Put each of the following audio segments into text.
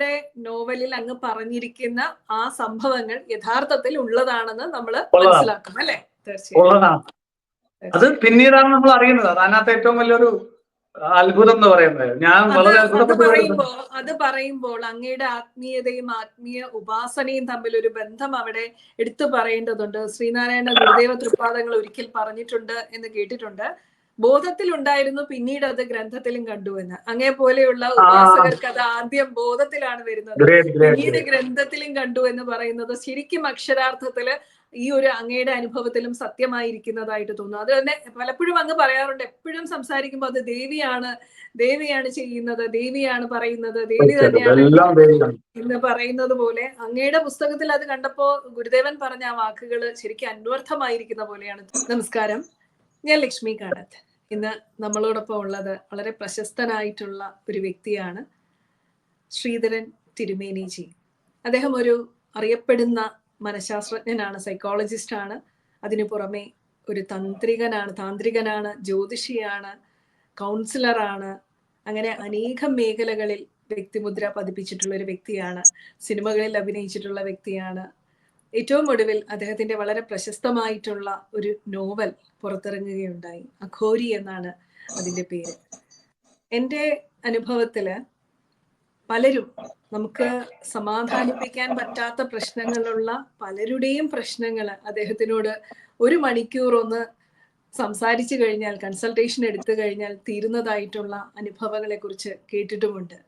അങ്ങയുടെ നോവലിൽ അങ്ങ് പറഞ്ഞിരിക്കുന്ന ആ സംഭവങ്ങൾ യഥാർത്ഥത്തിൽ ഉള്ളതാണെന്ന് നമ്മൾ മനസ്സിലാക്കും അല്ലെ? തീർച്ചയായും. അത് പിന്നീടാണ് നമ്മൾ അറിയുന്നത്. അത് അതിനകത്ത് ഏറ്റവും വലിയൊരു അത്ഭുതം എന്ന് പറയുന്നത്. ഞാൻ വളരെ അത് പറയുമ്പോൾ അത് പറയുമ്പോൾ അങ്ങയുടെ ആത്മീയതയും ആത്മീയ ഉപാസനയും തമ്മിൽ ഒരു ബന്ധം അവിടെ എടുത്തു പറയേണ്ടതുണ്ട്. ശ്രീനാരായണ ഗുരുദേവ തൃപ്പാദങ്ങൾ ഒരിക്കൽ പറഞ്ഞിട്ടുണ്ട് എന്ന് കേട്ടിട്ടുണ്ട്. ബോധത്തിൽ ഉണ്ടായിരുന്നു പിന്നീട് അത് ഗ്രന്ഥത്തിലും കണ്ടു എന്ന്. അങ്ങേ പോലെയുള്ള ഉപാസകർക്ക് അത് ആദ്യം ബോധത്തിലാണ് വരുന്നത്. പിന്നീട് ഗ്രന്ഥത്തിലും കണ്ടു എന്ന് പറയുന്നത് ശരിക്കും അക്ഷരാർത്ഥത്തിൽ ഈ ഒരു അങ്ങയുടെ അനുഭവത്തിലും സത്യമായിരിക്കുന്നതായിട്ട് തോന്നുന്നു. അത് തന്നെ പലപ്പോഴും അങ്ങ് പറയാറുണ്ട്. എപ്പോഴും സംസാരിക്കുമ്പോൾ അത് ദേവിയാണ് ദേവിയാണ് ചെയ്യുന്നത് ദേവിയാണ് പറയുന്നത് ദേവി തന്നെയാണ് എന്ന് പറയുന്നത് പോലെ അങ്ങയുടെ പുസ്തകത്തിൽ അത് കണ്ടപ്പോ ഗുരുദേവൻ പറഞ്ഞ ആ വാക്കുകൾ ശരിക്കും അന്വർത്ഥമായിരിക്കുന്ന പോലെയാണ്. നമസ്കാരം. ഞാൻ ലക്ഷ്മി കാണത്ത്. ഇന്ന് നമ്മളോടൊപ്പം ഉള്ളത് വളരെ പ്രശസ്തനായിട്ടുള്ള ഒരു വ്യക്തിയാണ് ശ്രീധരൻ തിരുമേനിജി. അദ്ദേഹം ഒരു അറിയപ്പെടുന്ന മനഃശാസ്ത്രജ്ഞനാണ് സൈക്കോളജിസ്റ്റാണ് അതിനു പുറമെ ഒരു തന്ത്രികനാണ് താന്ത്രികനാണ് ജ്യോതിഷിയാണ് കൗൺസിലറാണ് അങ്ങനെ അനേകം മേഖലകളിൽ വ്യക്തിമുദ്ര പതിപ്പിച്ചിട്ടുള്ള ഒരു വ്യക്തിയാണ്. സിനിമകളിൽ അഭിനയിച്ചിട്ടുള്ള വ്യക്തിയാണ്. ഏറ്റവും ഒടുവിൽ അദ്ദേഹത്തിന്റെ വളരെ പ്രശസ്തമായിട്ടുള്ള ഒരു നോവൽ പുറത്തിറങ്ങുകയുണ്ടായി. അഘോരി എന്നാണ് അതിന്റെ പേര്. എന്റെ അനുഭവത്തിൽ പലരും നമുക്ക് സമാധാനിപ്പിക്കാൻ പറ്റാത്ത പ്രശ്നങ്ങളുള്ള പലരുടെയും പ്രശ്നങ്ങൾ അദ്ദേഹത്തിനോട് ഒരു മണിക്കൂർ ഒന്ന് സംസാരിച്ചു കഴിഞ്ഞാൽ കൺസൾട്ടേഷൻ എടുത്തു കഴിഞ്ഞാൽ തീരുന്നതായിട്ടുള്ള അനുഭവങ്ങളെ കുറിച്ച് കേട്ടിട്ടുമുണ്ട്.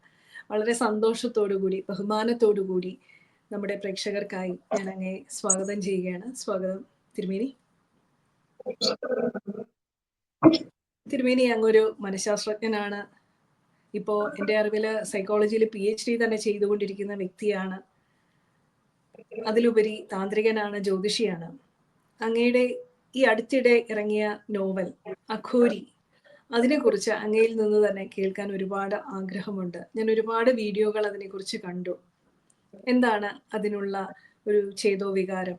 വളരെ സന്തോഷത്തോടു കൂടി ബഹുമാനത്തോടു കൂടി നമ്മുടെ പ്രേക്ഷകർക്കായി ഞാൻ അങ്ങേ സ്വാഗതം ചെയ്യുകയാണ്. സ്വാഗതം തിരുമേനി. തിരുമേനി അങ്ങൊരു മനഃശാസ്ത്രജ്ഞനാണ്. ഇപ്പോ എന്റെ അറിവിൽ സൈക്കോളജിയിൽ പി എച്ച് ഡി തന്നെ ചെയ്തുകൊണ്ടിരിക്കുന്ന വ്യക്തിയാണ്. അതിലുപരി താന്ത്രികനാണ് ജ്യോതിഷിയാണ്. അങ്ങയുടെ ഈ അടുത്തിടെ ഇറങ്ങിയ നോവൽ അഖോരി അതിനെക്കുറിച്ച് അങ്ങയിൽ നിന്ന് തന്നെ കേൾക്കാൻ ഒരുപാട് ആഗ്രഹമുണ്ട്. ഞാൻ ഒരുപാട് വീഡിയോകൾ അതിനെക്കുറിച്ച് കണ്ടു. എന്താണ് അതിനുള്ള ഒരു ഛേദോ വികാരം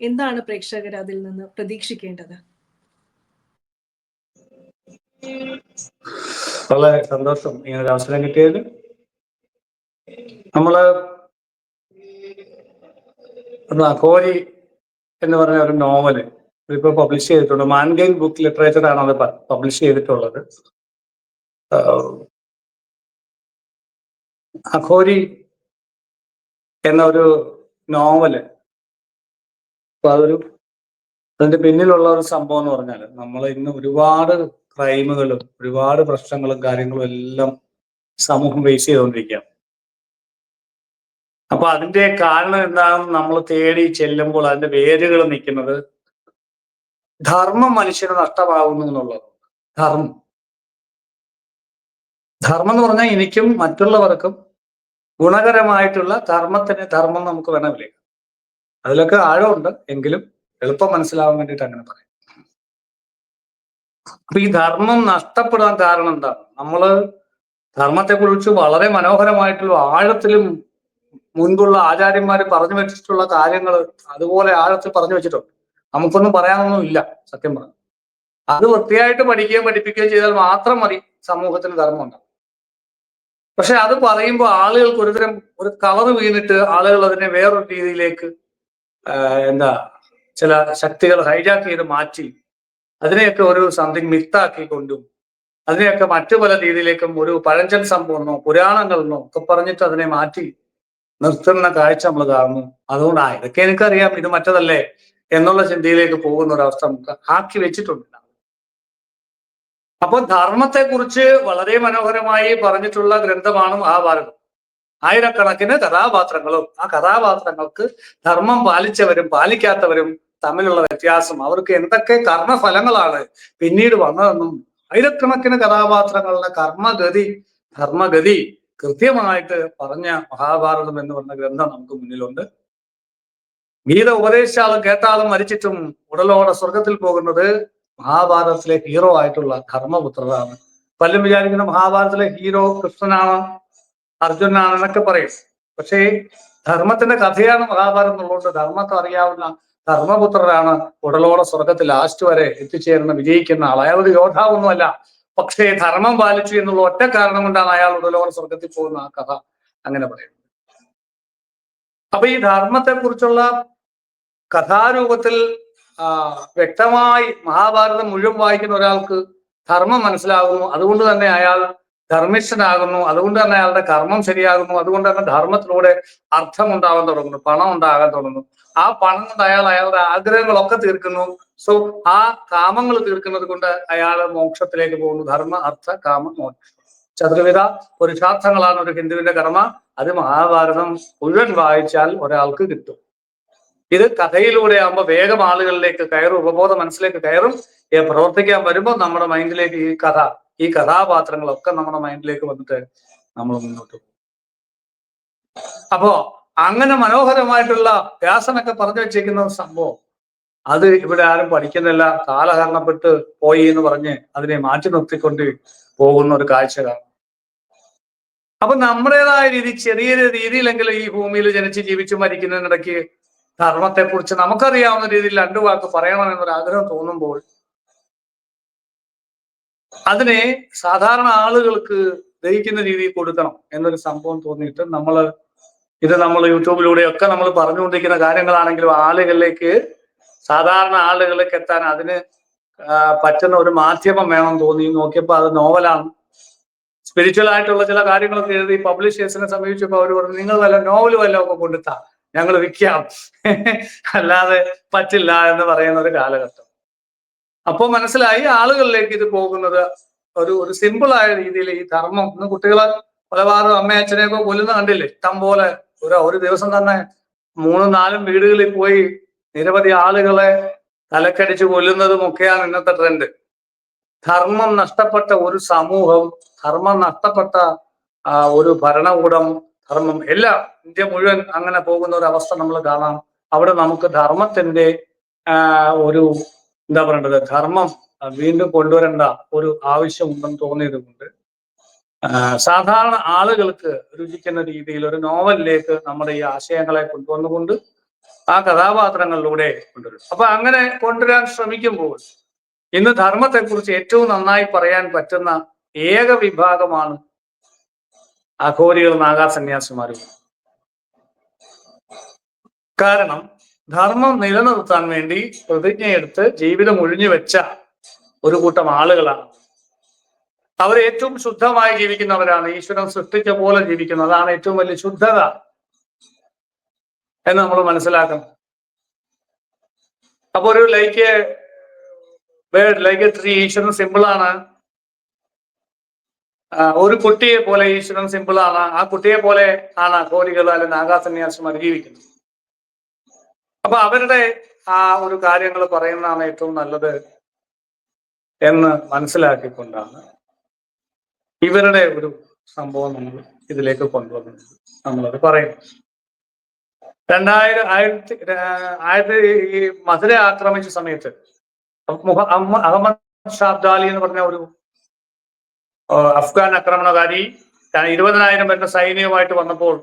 എന്താണ് പ്രേക്ഷകർ അതിൽ നിന്ന് പ്രതീക്ഷിക്കേണ്ടത്? വളരെ സന്തോഷം ഇങ്ങനെ ഒരു അവസരം കിട്ടിയത് നമ്മൾ അഘോരി എന്ന് പറഞ്ഞ ഒരു നോവൽ ഇപ്പൊ പബ്ലിഷ് ചെയ്തിട്ടുണ്ട്. മാൻഗൈൻ ബുക്ക് ലിറ്ററേച്ചർ ആണ് അത് പബ്ലിഷ് ചെയ്തിട്ടുള്ളത്. അഘോരി എന്ന ഒരു നോവൽ. അപ്പൊ അതൊരു അതിന്റെ പിന്നിലുള്ള ഒരു സംഭവം എന്ന് പറഞ്ഞാൽ നമ്മൾ ഇന്ന് ഒരുപാട് ക്രൈമുകളും ഒരുപാട് പ്രശ്നങ്ങളും കാര്യങ്ങളും എല്ലാം സമൂഹം ഫേസ് ചെയ്തുകൊണ്ടിരിക്കുകയാണ്. അപ്പൊ അതിന്റെ കാരണം എന്താണെന്ന് നമ്മൾ തേടി ചെല്ലുമ്പോൾ അതിന്റെ വേരുകൾ നിൽക്കുന്നത് ധർമ്മം മനുഷ്യന് നഷ്ടമാകുന്നു എന്നുള്ളത്. ധർമ്മം. ധർമ്മം എന്ന് പറഞ്ഞാൽ എനിക്കും മറ്റുള്ളവർക്കും ഗുണകരമായിട്ടുള്ള ധർമ്മത്തിന് ധർമ്മം നമുക്ക് വേണം വിളിക്കാം അതിലൊക്കെ ആഴമുണ്ട് എങ്കിലും എളുപ്പം മനസ്സിലാവാൻ വേണ്ടിയിട്ട് അങ്ങനെ പറയാം. അപ്പൊ ഈ ധർമ്മം നഷ്ടപ്പെടാൻ കാരണം എന്താണ് നമ്മൾ ധർമ്മത്തെക്കുറിച്ച് വളരെ മനോഹരമായിട്ടുള്ള ആഴത്തിലും മുൻപുള്ള ആചാര്യന്മാർ പറഞ്ഞു വെച്ചിട്ടുള്ള കാര്യങ്ങൾ അതുപോലെ ആഴത്തിൽ പറഞ്ഞു വെച്ചിട്ടുണ്ട്. നമുക്കൊന്നും പറയാനൊന്നും ഇല്ല സത്യം പറഞ്ഞു. അത് വൃത്തിയായിട്ട് പഠിക്കുകയും പഠിപ്പിക്കുകയും ചെയ്താൽ മാത്രം മതി സമൂഹത്തിന് ധർമ്മം ഉണ്ടാവും പക്ഷെ അത് പറയുമ്പോൾ ആളുകൾക്ക് ഒരുതരം ഒരു കളർ വീണിട്ട് ആളുകൾ അതിനെ വേറൊരു രീതിയിലേക്ക് എന്താ ചില ശക്തികൾ ഹൈജാക്ക് ചെയ്ത് മാറ്റി അതിനെയൊക്കെ ഒരു സംതിങ് മിത്താക്കി കൊണ്ടും അതിനെയൊക്കെ മറ്റു പല രീതിയിലേക്കും ഒരു പഴഞ്ചൻ സംഭവമെന്നോ പുരാണങ്ങളെന്നോ ഒക്കെ പറഞ്ഞിട്ട് അതിനെ മാറ്റി നിർത്തുന്ന കാഴ്ച നമ്മൾ കാണുന്നു. അതുകൊണ്ട് ആ ഇതൊക്കെ എനിക്കറിയാം. ഇത് മറ്റതല്ലേ? എന്നുള്ള ചിന്തയിലേക്ക് പോകുന്ന ഒരവസ്ഥ നമുക്ക് ആക്കി വെച്ചിട്ടുണ്ട്. അപ്പൊ ധർമ്മത്തെക്കുറിച്ച് വളരെ മനോഹരമായി പറഞ്ഞിട്ടുള്ള ഗ്രന്ഥമാണ് മഹാഭാരതം. ആയിരക്കണക്കിന് കഥാപാത്രങ്ങളും ആ കഥാപാത്രങ്ങൾക്ക് ധർമ്മം പാലിച്ചവരും പാലിക്കാത്തവരും തമ്മിലുള്ള വ്യത്യാസം. അവർക്ക് എന്തൊക്കെ കർമ്മഫലങ്ങളാണ് പിന്നീട് വന്നതെന്നും ആയിരക്കണക്കിന് കഥാപാത്രങ്ങളുടെ കർമ്മഗതി ധർമ്മഗതി കൃത്യമായിട്ട് പറഞ്ഞ മഹാഭാരതം എന്ന് പറഞ്ഞ ഗ്രന്ഥം നമുക്ക് മുന്നിലുണ്ട്. ഗീത ഉപദേശിച്ചാലും കേട്ടാലും മരിച്ചിട്ടും ഉടലോടെ സ്വർഗത്തിൽ പോകുന്നത് മഹാഭാരതത്തിലെ ഹീറോ ആയിട്ടുള്ള ധർമ്മപുത്രനാണ്. പലരും വിചാരിക്കുന്ന മഹാഭാരതത്തിലെ ഹീറോ കൃഷ്ണനാണ് അർജുനാണ് എന്നൊക്കെ പറയും. പക്ഷേ ധർമ്മത്തിന്റെ കഥയാണ് മഹാഭാരതം എന്നുള്ളതുകൊണ്ട് ധർമ്മത്തെ അറിയാവുന്ന ധർമ്മപുത്രരാണ് ഉടലോടെ സ്വർഗത്തിൽ ലാസ്റ്റ് വരെ എത്തിച്ചേർന്ന് വിജയിക്കുന്ന ആൾ അയാൾ ഒരു യോദ്ധാവൊന്നുമല്ല. പക്ഷേ ധർമ്മം പാലിച്ചു എന്നുള്ള ഒറ്റ കാരണം കൊണ്ടാണ് അയാൾ ഉടലോടെ സ്വർഗത്തിൽ പോകുന്ന ആ കഥ അങ്ങനെ പറയുന്നത്. അപ്പൊ ഈ ധർമ്മത്തെ കുറിച്ചുള്ള കഥാരൂപത്തിൽ വ്യക്തമായി മഹാഭാരതം മുഴുവൻ വായിക്കുന്ന ഒരാൾക്ക് ധർമ്മം മനസ്സിലാകുന്നു. അതുകൊണ്ട് തന്നെ അയാൾ ധർമ്മിഷ്ഠനാകുന്നു. അതുകൊണ്ട് തന്നെ അയാളുടെ കർമ്മം ശരിയാകുന്നു. അതുകൊണ്ട് തന്നെ ധർമ്മത്തിലൂടെ അർത്ഥം ഉണ്ടാകാൻ തുടങ്ങുന്നു. പണം ഉണ്ടാകാൻ തുടങ്ങുന്നു. ആ പണം കൊണ്ട് അയാൾ അയാളുടെ ആഗ്രഹങ്ങളൊക്കെ തീർക്കുന്നു. സോ ആ കാമങ്ങൾ തീർക്കുന്നത് കൊണ്ട് അയാൾ മോക്ഷത്തിലേക്ക് പോകുന്നു. ധർമ്മ അർത്ഥ കാമ മോക്ഷം. ചതുർവിധ പുരുഷാർത്ഥങ്ങളാണ് ഒരു ഹിന്ദുവിന്റെ കർമ്മ. അത് മഹാഭാരതം മുഴുവൻ വായിച്ചാൽ ഒരാൾക്ക് കിട്ടും. ഇത് കഥയിലൂടെ ആകുമ്പോൾ വേഗം ആളുകളിലേക്ക് കയറും ഉപബോധ മനസ്സിലേക്ക് കയറും പ്രവർത്തിക്കാൻ വരുമ്പോൾ നമ്മുടെ മൈൻഡിലേക്ക് ഈ കഥ ഈ കഥാപാത്രങ്ങളൊക്കെ നമ്മുടെ മൈൻഡിലേക്ക് വന്നിട്ട് നമ്മൾ മുന്നോട്ട് പോകും. അപ്പോ അങ്ങനെ മനോഹരമായിട്ടുള്ള വ്യാസനൊക്കെ പറഞ്ഞു വെച്ചേക്കുന്ന സംഭവം. അത് ഇവിടെ ആരും പഠിക്കുന്നില്ല കാലഹരണപ്പെട്ട് പോയി എന്ന് പറഞ്ഞ് അതിനെ മാറ്റി നിർത്തിക്കൊണ്ട് പോകുന്ന ഒരു കാഴ്ച അപ്പൊ നമ്മുടേതായ രീതി ചെറിയ രീതിയിലെങ്കിലും ഈ ഭൂമിയിൽ ജനിച്ച് ജീവിച്ചു മരിക്കുന്നതിനിടയ്ക്ക് ധർമ്മത്തെ കുറിച്ച് നമുക്കറിയാവുന്ന രീതിയിൽ രണ്ടു വാക്ക് പറയണമെന്നൊരു ആഗ്രഹം തോന്നുമ്പോൾ അതിനെ സാധാരണ ആളുകൾക്ക് ദഹിക്കുന്ന രീതിയിൽ കൊടുക്കണം എന്നൊരു സംഭവം തോന്നിയിട്ട് നമ്മൾ ഇത് നമ്മൾ യൂട്യൂബിലൂടെ ഒക്കെ നമ്മൾ പറഞ്ഞുകൊണ്ടിരിക്കുന്ന കാര്യങ്ങളാണെങ്കിലും ആളുകളിലേക്ക് സാധാരണ ആളുകളിലേക്ക് എത്താൻ അതിന് പറ്റുന്ന ഒരു മാധ്യമം വേണം തോന്നി. നോക്കിയപ്പോൾ അത് നോവലാണ്. സ്പിരിച്വൽ ആയിട്ടുള്ള ചില കാര്യങ്ങളൊക്കെ എഴുതി പബ്ലിഷേഴ്സിനെ സമീപിച്ചപ്പോൾ അവർ പറഞ്ഞു നിങ്ങൾ വല്ല നോവൽ വല്ലതും ഒക്കെ കൊണ്ടുത്താ. ഞങ്ങൾ വിൽക്കാം. അല്ലാതെ പറ്റില്ല എന്ന് പറയുന്ന ഒരു കാലഘട്ടം. അപ്പോൾ മനസ്സിലായി ആളുകളിലേക്ക് ഇത് പോകുന്നത് ഒരു ഒരു സിമ്പിളായ രീതിയിൽ ഈ ധർമ്മം. ഇന്ന് കുട്ടികളെ കൊലപാതകം അമ്മ അച്ഛനെയൊക്കെ കൊല്ലുന്ന കണ്ടില്ലേ? ഇഷ്ടം പോലെ ഒരു ഒരു ദിവസം തന്നെ മൂന്നും നാലും വീടുകളിൽ പോയി നിരവധി ആളുകളെ തലക്കടിച്ച് കൊല്ലുന്നതും ഒക്കെയാണ് ഇന്നത്തെ ട്രെൻഡ് ധർമ്മം നഷ്ടപ്പെട്ട ഒരു സമൂഹം ധർമ്മം നഷ്ടപ്പെട്ട ഒരു ഭരണകൂടം ധർമ്മം എല്ലാം ഇന്ത്യ മുഴുവൻ അങ്ങനെ പോകുന്ന ഒരു അവസ്ഥ നമ്മൾ കാണാം. അവിടെ നമുക്ക് ധർമ്മത്തിന്റെ ഒരു എന്താ പറയേണ്ടത്? ധർമ്മം വീണ്ടും കൊണ്ടുവരേണ്ട ഒരു ആവശ്യമുണ്ടെന്ന് തോന്നിയത് കൊണ്ട് സാധാരണ ആളുകൾക്ക് രുചിക്കുന്ന രീതിയിൽ ഒരു നോവലിലേക്ക് നമ്മുടെ ഈ ആശയങ്ങളെ കൊണ്ടുവന്നുകൊണ്ട് ആ കഥാപാത്രങ്ങളിലൂടെ കൊണ്ടുവരും. അപ്പൊ അങ്ങനെ കൊണ്ടുവരാൻ ശ്രമിക്കുമ്പോൾ ഇന്ന് ധർമ്മത്തെക്കുറിച്ച് ഏറ്റവും നന്നായി പറയാൻ പറ്റുന്ന ഏക വിഭാഗമാണ് അഘോരികൾ നാഗാസന്യാസിമാരും. കാരണം ധർമ്മം നിലനിർത്താൻ വേണ്ടി പ്രതിജ്ഞയെടുത്ത് ജീവിതം ഒഴിഞ്ഞു വെച്ച ഒരു കൂട്ടം ആളുകളാണ്. അവർ ഏറ്റവും ശുദ്ധമായി ജീവിക്കുന്നവരാണ്. ഈശ്വരൻ സൃഷ്ടിച്ച പോലെ ജീവിക്കുന്നത് അതാണ് ഏറ്റവും വലിയ ശുദ്ധത എന്ന് നമ്മൾ മനസ്സിലാക്കണം. അപ്പൊ ഒരു ലൈക്ക് ലൈക്ക് ഈശ്വരൻ ആ, ഒരു കുട്ടിയെ പോലെ ഈശ്വരൻ സിമ്പിൾ ആണ്. ആ കുട്ടിയെ പോലെ ആണ് കോരികൾ അല്ലെങ്കിൽ നാഗാസന്യാസിമാർ ജീവിക്കുന്നത്. അപ്പൊ അവരുടെ ആ ഒരു കാര്യങ്ങൾ പറയുന്നതാണ് ഏറ്റവും നല്ലത് എന്ന് മനസ്സിലാക്കിക്കൊണ്ടാണ് ഇവരുടെ ഒരു സംഭവം നമ്മൾ ഇതിലേക്ക് കൊണ്ടുവന്നത്. നമ്മളത് പറയുന്നു രണ്ടായിരം ആയിരത്തി ആയിരത്തി ഈ മധുര ആക്രമിച്ച സമയത്ത് അഹമ്മദ് ഷാബ്ദാലി എന്ന് പറഞ്ഞ ഒരു അഫ്ഗാൻ ആക്രമണകാരി ഇരുപതിനായിരം വരുന്ന സൈന്യവുമായിട്ട് വന്നപ്പോൾ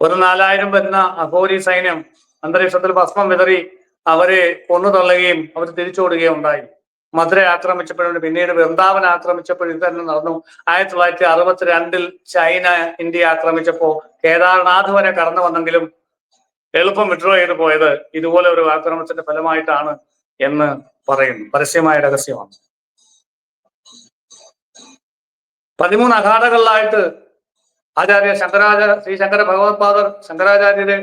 ഒരു നാലായിരം വരുന്ന അഘോരി സൈന്യം അന്തരീക്ഷത്തിൽ ഭസ്മം വിതറി അവരെ കൊന്നു തള്ളുകയും അവർ തിരിച്ചുവിടുകയും ഉണ്ടായി. മധുര ആക്രമിച്ചപ്പോഴും പിന്നീട് വൃന്ദാവൻ ആക്രമിച്ചപ്പോഴും ഇത് തന്നെ നടന്നു. ആയിരത്തി തൊള്ളായിരത്തി അറുപത്തിരണ്ടിൽ ചൈന ഇന്ത്യ ആക്രമിച്ചപ്പോ കേദാർനാഥ് വരെ കടന്നു വന്നെങ്കിലും എളുപ്പം വിഡ്രോ ചെയ്ത് പോയത് ഇതുപോലെ ഒരു ആക്രമണത്തിന്റെ ഫലമായിട്ടാണ് എന്ന് പറയുന്നു. പരസ്യമായ രഹസ്യമാണ്. പതിമൂന്ന് അഖാഡകളിലായിട്ട് ആചാര്യ ശങ്കരാചാര്യ ശ്രീ ശങ്കര ഭഗവത്പാദർ ശങ്കരാചാര്യരെ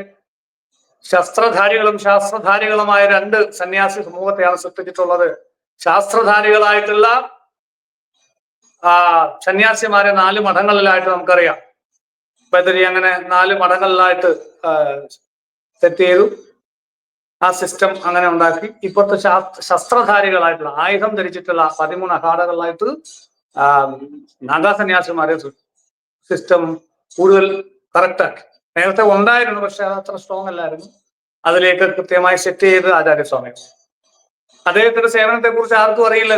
ശസ്ത്രധാരികളും ശാസ്ത്രധാരികളുമായ രണ്ട് സന്യാസി സമൂഹത്തെയാണ് സൃഷ്ടിച്ചിട്ടുള്ളത്. ശാസ്ത്രധാരികളായിട്ടുള്ള ആ സന്യാസിമാരെ നാല് മഠങ്ങളിലായിട്ട് നമുക്കറിയാം. ബദരി അങ്ങനെ നാല് മഠങ്ങളിലായിട്ട് സെറ്റ് ചെയ്തു. ആ സിസ്റ്റം അങ്ങനെ ഉണ്ടാക്കി. ഇപ്പോഴത്തെ ശാസ്ത്രധാരികളായിട്ടുള്ള ആയുധം ധരിച്ചിട്ടുള്ള പതിമൂന്ന് അഖാഡകളിലായിട്ട് ആ, നാഗാസന്യാസിമാരെ സിസ്റ്റം കൂടുതൽ കറക്റ്റാക്കി നേരത്തെ ഉണ്ടായിരുന്നു പക്ഷെ അത് അത്ര സ്ട്രോങ് അല്ലായിരുന്നു. അതിലേക്ക് കൃത്യമായി സെറ്റ് ചെയ്ത് ആചാര്യസ്വാമി. അദ്ദേഹത്തിന്റെ സേവനത്തെ കുറിച്ച് ആർക്കും അറിയില്ല.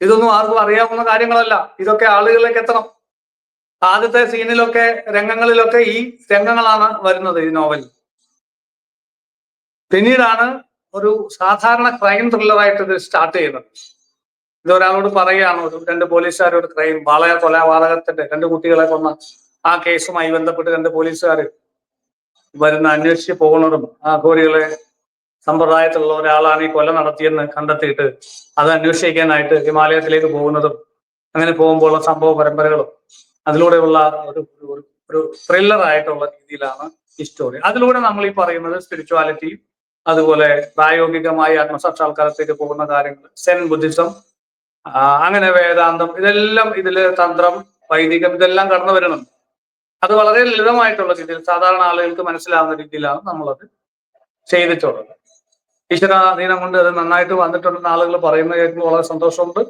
ഇതൊന്നും ആർക്കും അറിയാവുന്ന കാര്യങ്ങളല്ല. ഇതൊക്കെ ആളുകളിലേക്ക് എത്തണം. ആദ്യത്തെ സീനിലൊക്കെ രംഗങ്ങളിലൊക്കെ ഈ രംഗങ്ങളാണ് വരുന്നത് ഈ നോവലിൽ പിന്നീടാണ് ഒരു സാധാരണ ക്രൈം ത്രില്ലറായിട്ട് ഇത് സ്റ്റാർട്ട് ചെയ്യുന്നത്. ഇത് ഒരാളോട് പറയുകയാണ് ഒരു രണ്ട് പോലീസുകാരോട് ക്രൈം വാളയ കൊലപാതകത്തിന്റെ രണ്ട് കുട്ടികളെ കൊന്ന ആ കേസുമായി ബന്ധപ്പെട്ട് രണ്ട് പോലീസുകാർ വരുന്ന അന്വേഷിച്ച് പോകുന്നതും ആ അഘോരികളെ സമ്പ്രദായത്തിലുള്ള ഒരാളാണ് ഈ കൊല നടത്തിയെന്ന് കണ്ടെത്തിയിട്ട് അത് അന്വേഷിക്കാനായിട്ട് ഹിമാലയത്തിലേക്ക് പോകുന്നതും അങ്ങനെ പോകുമ്പോഴുള്ള സംഭവ പരമ്പരകളും അതിലൂടെയുള്ള ഒരു ഒരു- ത്രില്ലറായിട്ടുള്ള രീതിയിലാണ് ഈ സ്റ്റോറി അതിലൂടെ നമ്മൾ ഈ പറയുന്നത് സ്പിരിച്വാലിറ്റിയും അതുപോലെ പ്രായോഗികമായി ആത്മസാക്ഷാത്കാരത്തേക്ക് പോകുന്ന കാര്യങ്ങൾ സെൻ ബുദ്ധിസം അങ്ങനെ വേദാന്തം ഇതെല്ലാം ഇതിൽ തന്ത്രം വൈദികം ഇതെല്ലാം കടന്നു വരണം. അത് വളരെ ലളിതമായിട്ടുള്ള രീതിയിൽ സാധാരണ ആളുകൾക്ക് മനസ്സിലാവുന്ന രീതിയിലാണ് നമ്മളത് ചെയ്തിട്ടുള്ളത്. ഈശ്വരാധീനം കൊണ്ട് അത് നന്നായിട്ട് വന്നിട്ടുണ്ടെന്ന് ആളുകൾ പറയുന്നത് കേൾക്കുമ്പോൾ വളരെ സന്തോഷമുണ്ട്.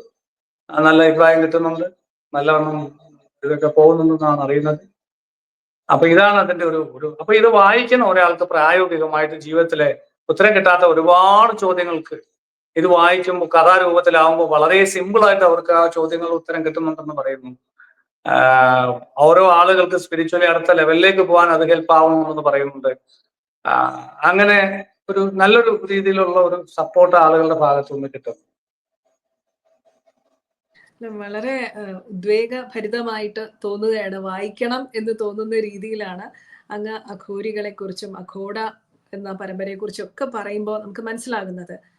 നല്ല അഭിപ്രായം കിട്ടുന്നുണ്ട്. നല്ലവണ്ണം ഇതൊക്കെ പോകുന്നുണ്ടെന്നാണ് അറിയുന്നത്. അപ്പൊ ഇതാണ് അതിന്റെ ഒരു ഒരു അപ്പൊ ഇത് വായിക്കുന്ന ഒരാൾക്ക് പ്രായോഗികമായിട്ട് ജീവിതത്തിലെ ഉത്തരം കിട്ടാത്ത ഒരുപാട് ചോദ്യങ്ങൾക്ക് ഇത് വായിക്കുമ്പോൾ കഥാരൂപത്തിലാവുമ്പോൾ വളരെ സിമ്പിൾ ആയിട്ട് അവർക്ക് ആ ചോദ്യങ്ങൾ ഉത്തരം കിട്ടുന്നുണ്ടെന്ന് പറയുന്നു. ഓരോ ആളുകൾക്ക് സ്പിരിച്വലി അടുത്ത ലെവലിലേക്ക് പോകാൻ അത് ഹെൽപ്പ് ആവണമെന്ന് പറയുന്നുണ്ട്. അങ്ങനെ ഒരു നല്ലൊരു രീതിയിലുള്ള ഒരു സപ്പോർട്ട് ആളുകളുടെ ഭാഗത്തു നിന്ന് കിട്ടും. വളരെ ഉദ്വേഗ ഉദ്വേഗഭരിതമായിട്ട് തോന്നുകയാണ്. വായിക്കണം എന്ന് തോന്നുന്ന രീതിയിലാണ് അങ്ങ് അഘോരികളെ കുറിച്ചും അഘോട എന്ന പരമ്പരയെ കുറിച്ചും ഒക്കെ പറയുമ്പോൾ നമുക്ക് മനസ്സിലാകുന്നത്.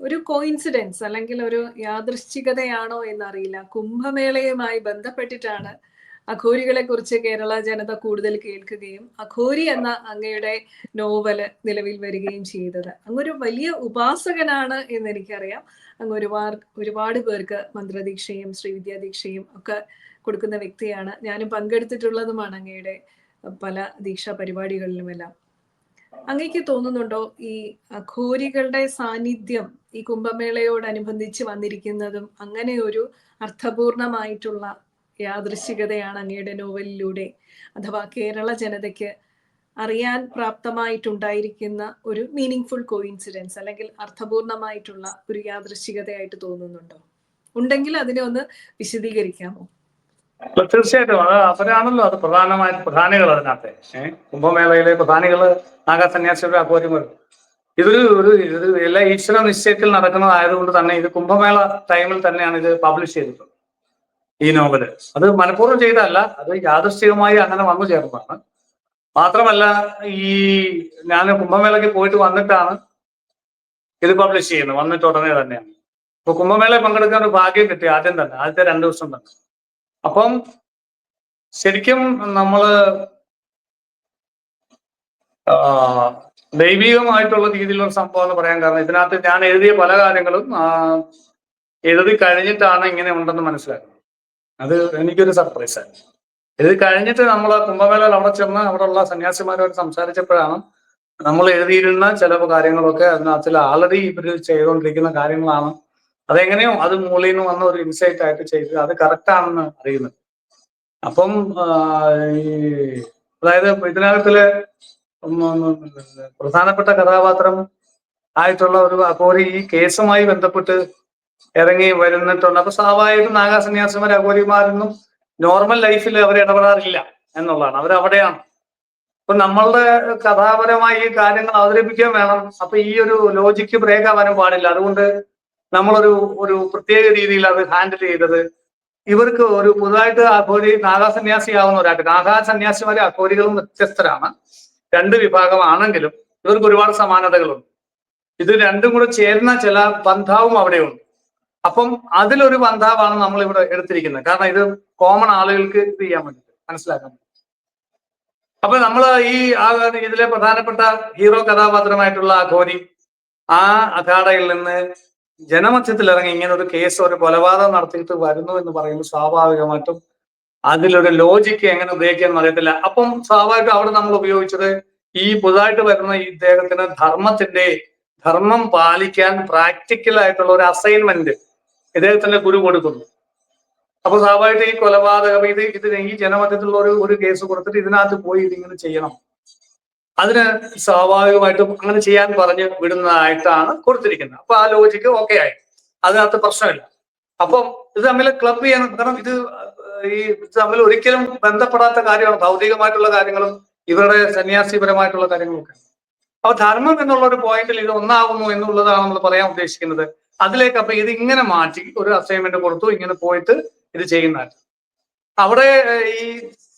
ഒരു കോയിൻസിഡൻസ് അല്ലെങ്കിൽ ഒരു യാദൃശ്ചികതയാണോ എന്നറിയില്ല. കുംഭമേളയുമായി ബന്ധപ്പെട്ടിട്ടാണ് അഘോരികളെ കുറിച്ച് കേരള ജനത കൂടുതൽ കേൾക്കുകയും അഘോരി എന്ന അങ്ങയുടെ നോവൽ നിലവിൽ വരികയും ചെയ്തത്. അങ്ങൊരു വലിയ ഉപാസകനാണ് എന്ന് എനിക്കറിയാം അങ്ങ് ഒരുപാട് ഒരുപാട് പേർക്ക് മന്ത്രദീക്ഷയും ശ്രീവിദ്യാദീക്ഷയും ഒക്കെ കൊടുക്കുന്ന വ്യക്തിയാണ്. ഞാനും പങ്കെടുത്തിട്ടുള്ളതുമാണ് അങ്ങയുടെ പല ദീക്ഷാ പരിപാടികളിലുമെല്ലാം അങ്ങേക്ക് തോന്നുന്നുണ്ടോ ഈ ഘോരികളുടെ സാന്നിധ്യം ഈ കുംഭമേളയോടനുബന്ധിച്ച് വന്നിരിക്കുന്നതും അങ്ങനെ ഒരു അർത്ഥപൂർണമായിട്ടുള്ള യാദൃശികതയാണ് അങ്ങയുടെ നോവലിലൂടെ അഥവാ കേരള ജനതയ്ക്ക് അറിയാൻ പ്രാപ്തമായിട്ടുണ്ടായിരിക്കുന്ന ഒരു മീനിങ് ഫുൾ കോയിൻസിഡൻസ് അല്ലെങ്കിൽ അർത്ഥപൂർണമായിട്ടുള്ള ഒരു യാദൃശികതയായിട്ട് തോന്നുന്നുണ്ടോ? ഉണ്ടെങ്കിൽ അതിനെ ഒന്ന് വിശദീകരിക്കാമോ? അല്ല, തീർച്ചയായിട്ടും അത് അവരാണല്ലോ അത് പ്രധാനമായ പ്രധാനികൾ അതിനകത്തെ. കുംഭമേളയിലെ പ്രധാനികൾ നാഗസന്യാസിയുടെ അഘോരിമർ ഇതൊരു ഒരു ഇത് എല്ലാ ഈശ്വര നിശ്ചയത്തിൽ നടക്കുന്നതായതുകൊണ്ട് തന്നെ ഇത് കുംഭമേള ടൈമിൽ തന്നെയാണ് ഇത് പബ്ലിഷ് ചെയ്തിട്ടുള്ളത്. ഈ നോവൽ. അത് മനഃപൂർവം ചെയ്തതല്ല അത് യാദൃശ്ചികമായി അങ്ങനെ വന്നു ചേർന്നതാണ്. മാത്രമല്ല ഈ ഞാൻ കുംഭമേളയ്ക്ക് പോയിട്ട് വന്നിട്ടാണ് ഇത് പബ്ലിഷ് ചെയ്യുന്നത്. വന്നിട്ട് ഉടനെ തന്നെയാണ്. അപ്പൊ കുംഭമേളയിൽ പങ്കെടുക്കാൻ ഒരു ഭാഗ്യം കിട്ടി ആദ്യം തന്നെ ആദ്യത്തെ രണ്ടു ദിവസം തന്നെ. അപ്പം ശരിക്കും നമ്മൾ ദൈവികമായിട്ടുള്ള രീതിയിലുള്ള സംഭവം എന്ന് പറയാൻ കാരണം. ഇതിനകത്ത് ഞാൻ എഴുതിയ പല കാര്യങ്ങളും എഴുതി കഴിഞ്ഞിട്ടാണ് ഇങ്ങനെ ഉണ്ടെന്ന് മനസ്സിലാക്കുന്നത്. അത് എനിക്കൊരു സർപ്രൈസ് ആയിരുന്നു എഴുതി കഴിഞ്ഞിട്ട് നമ്മൾ കുംഭമേളയിൽ അവിടെ ചെന്ന് അവിടെയുള്ള സന്യാസിമാരോട് സംസാരിച്ചപ്പോഴാണ് നമ്മൾ എഴുതിയിരുന്ന ചില കാര്യങ്ങളൊക്കെ അതിനകത്തിൽ ആൾറെഡി ഇവർ ചെയ്തുകൊണ്ടിരിക്കുന്ന കാര്യങ്ങളാണ് അതെങ്ങനെയോ അത് മുകളിൽ നിന്ന് വന്ന ഒരു ഇൻസൈറ്റ് ആയിട്ട് ചെയ്ത് അത് കറക്റ്റ് ആണെന്ന് അറിയുന്നത്. അപ്പം ഈ അതായത് ഇതിനകത്തിൽ പ്രധാനപ്പെട്ട കഥാപാത്രം ആയിട്ടുള്ള ഒരു അഘോരി ഈ കേസുമായി ബന്ധപ്പെട്ട് ഇറങ്ങി വരുന്നിട്ടുണ്ട്. അപ്പൊ സ്വാഭാവികം നാഗാസന്യാസിമാർ അഘോരിമാരൊന്നും നോർമൽ ലൈഫിൽ അവർ ഇടപെടാറില്ല എന്നുള്ളതാണ്. അവർ അവിടെയാണ്. അപ്പൊ നമ്മളുടെ കഥാപരമായി ഈ കാര്യങ്ങൾ അവതരിപ്പിക്കാൻ വേണം. അപ്പൊ ഈ ഒരു ലോജിക്ക് ബ്രേക്ക് ആവാനും പാടില്ല. അതുകൊണ്ട് നമ്മളൊരു ഒരു പ്രത്യേക രീതിയിൽ അത് ഹാൻഡിൽ ചെയ്തത്. ഇവർക്ക് ഒരു പുതുതായിട്ട് അഘോരി നാഗാസന്യാസിയാവുന്ന ഒരാൾക്ക് നാഗാ സന്യാസിമാരെ അഘോരികളും വ്യത്യസ്തരാണ്. രണ്ട് വിഭാഗമാണെങ്കിലും ഇവർക്ക് ഒരുപാട് സമാനതകളുണ്ട്. ഇത് രണ്ടും കൂടെ ചേരുന്ന ചില ബന്ധാവും അവിടെയുണ്ട്. അപ്പം അതിലൊരു ബന്ധാവാണ് നമ്മൾ ഇവിടെ എടുത്തിരിക്കുന്നത്. കാരണം ഇത് കോമൺ ആളുകൾക്ക് ഇത് ചെയ്യാൻ വേണ്ടിയിട്ട് മനസ്സിലാക്കാൻ. അപ്പൊ നമ്മൾ ഈ ഇതിലെ പ്രധാനപ്പെട്ട ഹീറോ കഥാപാത്രമായിട്ടുള്ള അഘോരി ആ അഖാഡയിൽ നിന്ന് ജനമധ്യത്തിൽ ഇറങ്ങി ഇങ്ങനെ ഒരു കേസ് ഒരു കൊലപാതകം നടത്തിയിട്ട് വരുന്നു എന്ന് പറയുമ്പോൾ സ്വാഭാവികമായിട്ടും അതിലൊരു ലോജിക്ക് എങ്ങനെ ഉപയോഗിക്കാൻ അറിയത്തില്ല. അപ്പം സ്വാഭാവികം അവിടെ നമ്മൾ ഉപയോഗിച്ചത് ഈ പുതുതായിട്ട് വരുന്ന ഈ ഇദ്ദേഹത്തിന് ധർമ്മത്തിന്റെ ധർമ്മം പാലിക്കാൻ പ്രാക്ടിക്കൽ ആയിട്ടുള്ള ഒരു അസൈൻമെന്റ് ഇദ്ദേഹത്തിന്റെ ഗുരു കൊടുക്കുന്നു. അപ്പൊ സ്വാഭാവികമായിട്ട് ഈ കൊലപാതകം ഇത് ഇതിന് ഈ ജനമധ്യത്തിലുള്ള ഒരു ഒരു കേസ് കൊടുത്തിട്ട് ഇതിനകത്ത് പോയി ഇതിങ്ങനെ ചെയ്യണം. അതിന് സ്വാഭാവികമായിട്ടും അങ്ങനെ ചെയ്യാൻ പറഞ്ഞ് വിടുന്നതായിട്ടാണ് കൊടുത്തിരിക്കുന്നത്. അപ്പൊ ആ ലോജിക്ക് ഓക്കെ ആയി. അതിനകത്ത് പ്രശ്നമില്ല. അപ്പം ഇത് തമ്മിൽ ക്ലബ് ചെയ്യാൻ കാരണം ഇത് ഈ തമ്മിൽ ഒരിക്കലും ബന്ധപ്പെടാത്ത കാര്യമാണ്. ഭൗതികമായിട്ടുള്ള കാര്യങ്ങളും ഇവരുടെ സന്യാസിപരമായിട്ടുള്ള കാര്യങ്ങളൊക്കെ. അപ്പൊ ധർമ്മം എന്നുള്ള ഒരു പോയിന്റിൽ ഇത് ഒന്നാകുന്നു എന്നുള്ളതാണ് നമ്മൾ പറയാൻ ഉദ്ദേശിക്കുന്നത്. അതിലേക്ക് അപ്പൊ ഇത് ഇങ്ങനെ മാറ്റി ഒരു അസൈൻമെന്റ് കൊടുത്തു ഇങ്ങനെ പോയിട്ട് ഇത് ചെയ്യുന്നതായിട്ട്. അവിടെ ഈ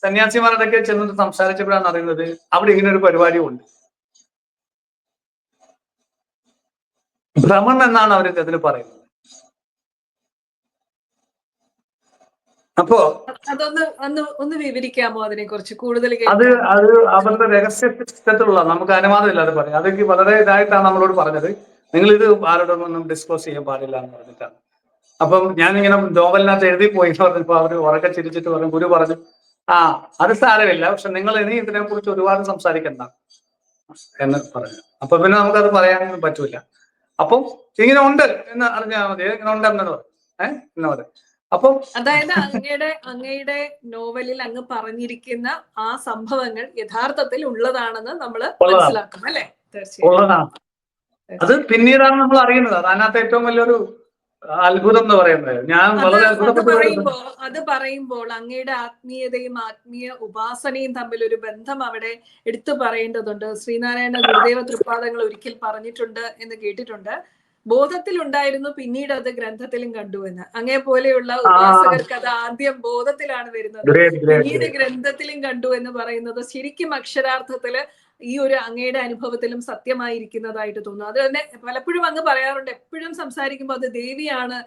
സന്യാസിമാരുടെയൊക്കെ ചെന്നിട്ട് സംസാരിച്ചപ്പോഴാണ് അറിയുന്നത് അവിടെ ഇങ്ങനെ ഒരു പരിപാടിയും ഉണ്ട്. ഭ്രമം എന്നാണ് അവർ ഇതിൽ പറയുന്നത്. അപ്പോ അതൊന്ന് ഒന്ന് ഒന്ന് വിവരിക്കാമോ അതിനെ കുറിച്ച് കൂടുതൽ അത് അത് അവരുടെ രഹസ്യ സിസ്റ്റത്തിലുള്ള നമുക്ക് അനുവാദമില്ലാതെ പറയാം. അതൊക്കെ വളരെ ഇതായിട്ടാണ് നമ്മളോട് പറഞ്ഞത്. നിങ്ങൾ ഇത് ആരോടൊന്നും ഡിസ്ക്ലോസ് ചെയ്യാൻ പാടില്ല എന്ന് പറഞ്ഞിട്ടാണ്. അപ്പം ഞാനിങ്ങനെ നോവലിനകത്ത് എഴുതി പോയി എന്ന് പറഞ്ഞപ്പോ അവർ ഉറക്കെ ചിരിച്ചിട്ട് പറഞ്ഞു ഗുരു പറഞ്ഞു ആ അത് സാരമില്ല. പക്ഷെ നിങ്ങൾ ഇനി ഇതിനെ കുറിച്ച് ഒരുപാട് സംസാരിക്കണ്ട എന്ന് പറഞ്ഞു. അപ്പൊ പിന്നെ നമുക്കത് പറയാനൊന്നും പറ്റൂല. അപ്പം ഇങ്ങനെ ഉണ്ട് എന്ന് അറിഞ്ഞാൽ മതി. ഇങ്ങനെ ഉണ്ട് എന്നത് ഏഹ് എന്ന് പറയും അപ്പം അതായത് അങ്ങയുടെ അങ്ങയുടെ നോവലിൽ അങ്ങ് പറഞ്ഞിരിക്കുന്ന ആ സംഭവങ്ങൾ യഥാർത്ഥത്തിൽ ഉള്ളതാണെന്ന് നമ്മൾ മനസ്സിലാക്കണം മനസ്സിലാക്കും അല്ലെ? തീർച്ചയായും. ഉള്ളതാണ്. അത് പിന്നീടാണ് നമ്മൾ അറിയുന്നത്. അത് അതിനകത്ത് ഏറ്റവും വലിയൊരു അത്ഭുതം എന്ന് പറയുന്നത്. ഞാൻ വളരെ അത് പറയുമ്പോൾ അത് പറയുമ്പോൾ അങ്ങയുടെ ആത്മീയതയും ആത്മീയ ഉപാസനയും തമ്മിൽ ഒരു ബന്ധം അവിടെ എടുത്തു പറയേണ്ടതുണ്ട്. ശ്രീനാരായണ ഗുരുദേവ തൃപ്പാദങ്ങൾ ഒരിക്കൽ പറഞ്ഞിട്ടുണ്ട് എന്ന് കേട്ടിട്ടുണ്ട്. ബോധത്തിൽ ഉണ്ടായിരുന്നു പിന്നീട് അത് ഗ്രന്ഥത്തിലും കണ്ടു എന്ന്. അങ്ങേ പോലെയുള്ള ഉപാസകർക്ക് അത് ആദ്യം ബോധത്തിലാണ് വരുന്നത്. പിന്നീട് ഗ്രന്ഥത്തിലും കണ്ടു എന്ന് പറയുന്നത് ശരിക്കും അക്ഷരാർത്ഥത്തിൽ ഈ ഒരു അങ്ങയുടെ അനുഭവത്തിലും സത്യമായിരിക്കുന്നതായിട്ട് തോന്നുന്നു. അത് തന്നെ പലപ്പോഴും അങ്ങ് പറയാറുണ്ട്. എപ്പോഴും സംസാരിക്കുമ്പോൾ അത് ദേവിയാണ്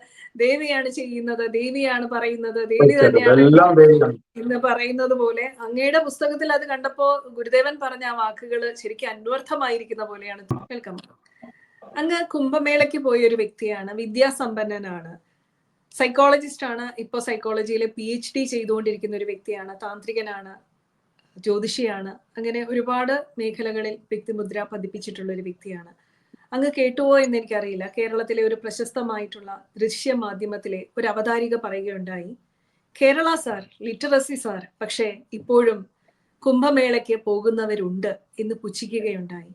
ദേവിയാണ് ചെയ്യുന്നത് ദേവിയാണ് പറയുന്നത് ദേവി തന്നെയാണ് എന്ന് പറയുന്നത് പോലെ അങ്ങയുടെ പുസ്തകത്തിൽ അത് കണ്ടപ്പോ ഗുരുദേവൻ പറഞ്ഞ ആ വാക്കുകൾ ശരിക്കും അന്വർത്ഥമായിരിക്കുന്ന പോലെയാണ്. കേൾക്കാം. അങ്ങ് കുംഭമേളയ്ക്ക് പോയ ഒരു വ്യക്തിയാണ് വിദ്യാസമ്പന്നനാണ്. സൈക്കോളജിസ്റ്റ് ആണ്. ഇപ്പോൾ സൈക്കോളജിയിൽ പി എച്ച് ഡി ചെയ്തുകൊണ്ടിരിക്കുന്ന ഒരു വ്യക്തിയാണ് താന്ത്രികനാണ്. ജ്യോതിഷിയാണ്. അങ്ങനെ ഒരുപാട് മേഖലകളിൽ വ്യക്തിമുദ്ര പതിപ്പിച്ചിട്ടുള്ള ഒരു വ്യക്തിയാണ്. അങ്ങ് കേട്ടുവോ എന്ന് എനിക്കറിയില്ല. കേരളത്തിലെ ഒരു പ്രശസ്തമായിട്ടുള്ള ദൃശ്യ മാധ്യമത്തിലെ ഒരു അവതാരിക പറയുകയുണ്ടായി. കേരള സാർ ലിറ്ററസി സാർ പക്ഷേ ഇപ്പോഴും കുംഭമേളയ്ക്ക് പോകുന്നവരുണ്ട് എന്ന് പുച്ഛിക്കുകയുണ്ടായി.